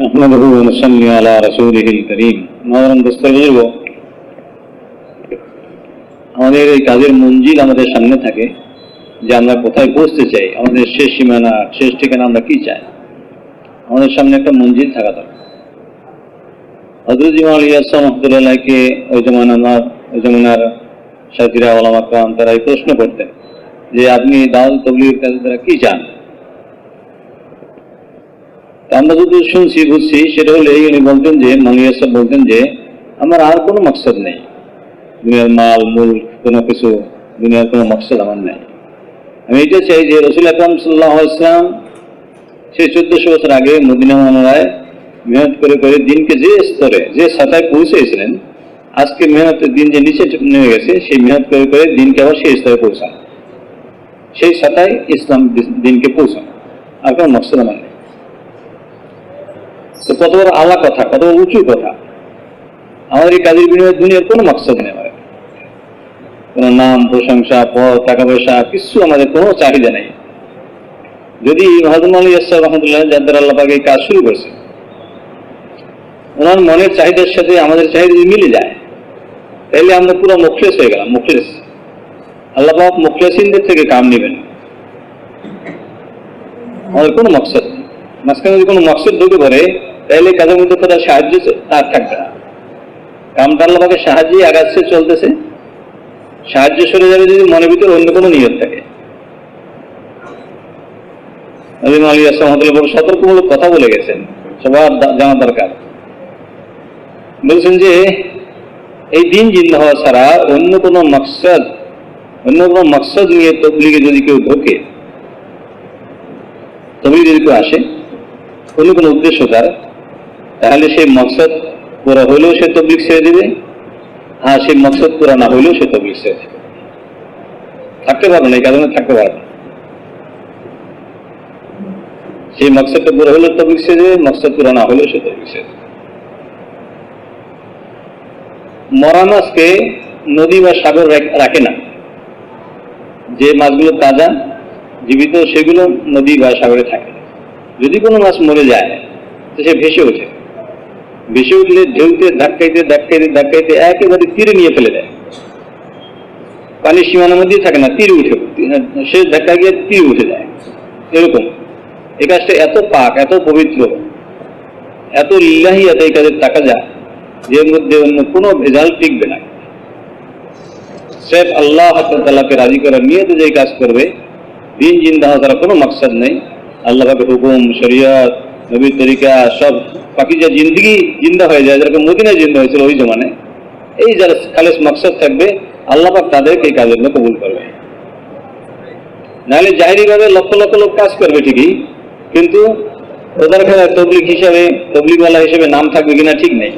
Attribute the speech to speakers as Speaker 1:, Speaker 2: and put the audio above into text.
Speaker 1: نحمده ونصلي على رسوله الكريم মহান দোস্তর বুজুর্গ আমাদের এই কাজের মঞ্জিল আমাদের সামনে থাকে যে আমরা কোথায় পৌঁছতে চাই আমাদের শেষ সীমানা শেষ ঠিকানা আমরা কি চাই আমাদের সামনে একটা মঞ্জিল থাকা দরকার হজরত ইমাম ইয়াসা রহমতুল্লাহকে ওই যেমন আমার ওই যেমনার সাথীরা ওলামা কাম তারা এই প্রশ্ন করতেন যে আপনি দাওয়াল তবলিগের কাজের দ্বারা কি চান তা আমরা যদি শুনছি, বুঝছি, সেটা হলে উনি বলতেন যে মালিয়া সাহেব বলতেন যে, আমার আর কোনো মকসদ নেই। দুনিয়ার মাল মূল কোনো কিছু, দুনিয়ার কোনো মকসদ আমার নেই। আমি এটা চাই যে রসুল আকরাম সাল্লাহ ইসলাম সেই চোদ্দশো বছর আগে মদিনা মামলায় মেহনত করে করে দিনকে যে স্তরে, যে সাতায় পৌঁছেছিলেন, আজকে মেহনতের দিন যে নিচে নেমে গেছে, সেই মেহনত করে করে দিনকে আবার সেই স্তরে পৌঁছানো। সেই সাতায় ইসলাম দিনকে পৌঁছানো। আর কোনো মকসদ আমার নেই। তো কত বড় আলা কথা, কত বড় উঁচু কথা। আমাদের এই কাজের বিনিময়ে দুনিয়ার কোনো মাকসদ নেই আমাদের কোনো নাম, প্রশংসা, পদ, টাকা পয়সা, কিছু আমাদের কোনো চাহিদা নেই। যদি হজম আলী ইসলাম রহমতুল্লাহ যাদের আল্লাহ এই কাজ শুরু করছে ওনার মনের চাহিদার সাথে আমাদের চাহিদা যদি মিলে যায়, তাহলে আমরা পুরো মুখলেস হয়ে গেলাম, মুখলেস। আল্লাহ পাক মুখলেসিনদের থেকে কাম নেবেন। আমাদের কোনো মকসদ মাঝখানে যদি কোনো মকসদ ঢুকে পড়ে তাহলে কাজের মধ্যে তারা সাহায্য তার থাকবে না। কামটা আল্লাহকে সাহায্যে আগাচ্ছে, চলতেছে। সাহায্য সরে যাবে যদি মনের ভিতরে অন্য কোনো নিয়ত থাকে। বড় সতর্কমূলক কথা বলে গেছেন। সবার জানা দরকার। বলছেন যে, এই দিন জিন্দা হওয়া ছাড়া অন্য কোনো মকসদ, অন্য কোনো মকসদ নিয়ে তবলিগে যদি কেউ ঢোকে, তবলিগ যদি কেউ আসে অন্য কোনো উদ্দেশ্য তার তাহলে সেই মকসদ পুরা হলেও সে তবলিগ ছেড়ে দেবে, আর সেই মকসদ পুরা না হলেও সে তবলিগ ছেড়ে দেবে। থাকতে পারবে না, এই কারণে থাকতে পারবে সেই মকসদটা পুরো হলেও তবলিগ ছেড়ে দেবে, মকসদ পুরা না হলেও সে তবলিগ ছেড়ে দেবে। মরা মাছকে নদী বা সাগর রাখে না। যে মাছগুলো তাজা, জীবিত, সেগুলো নদী বা সাগরে থাকে। যদি কোনো মাছ মরে যায়, তো সে ভেসে ওঠে। ভেসে উঠলে ঢেউতে, ধাক্কাইতে ধাক্কাইতে ধাক্কাইতে একেবারে তীরে নিয়ে ফেলে দেয়। পানির সীমানার মধ্যেই থাকে না, তীরে উঠে, সে ধাক্কা গিয়ে তীরে উঠে যায়। এরকম। এই কাজটা এত পাক, এত পবিত্র, এত লিল্লাহি এত এই কাজের টাকা যায় যে মধ্যে অন্য কোনো ভেজাল টিকবে না। স্রেফ আল্লাহ তাল্লাহকে রাজি করার নিয়ে যে কাজ করবে, দিন জিন্দা হওয়া তারা কোনো মাকসাদ নেই। আল্লাহ হুকুম, শরিয়ত নবীর তরিকা, সব বাকি যা জিন্দগি জিন্দা হয়ে যায়, যেরকম মদিনায় জিন্দা হয়েছিল ওই জমানে এই যারা খালেস মকসদ থাকবে, আল্লাহ পাক তাদেরকে এই কাজের জন্য কবুল করবে। নাহলে জাহিরিভাবে লক্ষ লক্ষ লোক কাজ করবে ঠিকই, কিন্তু ওদের তবলিক হিসাবে তবলিকওয়ালা হিসেবে নাম থাকবে কিনা ঠিক নেই।